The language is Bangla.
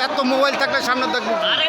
এত মোবাইল থাকলে সামনে দেখব আরে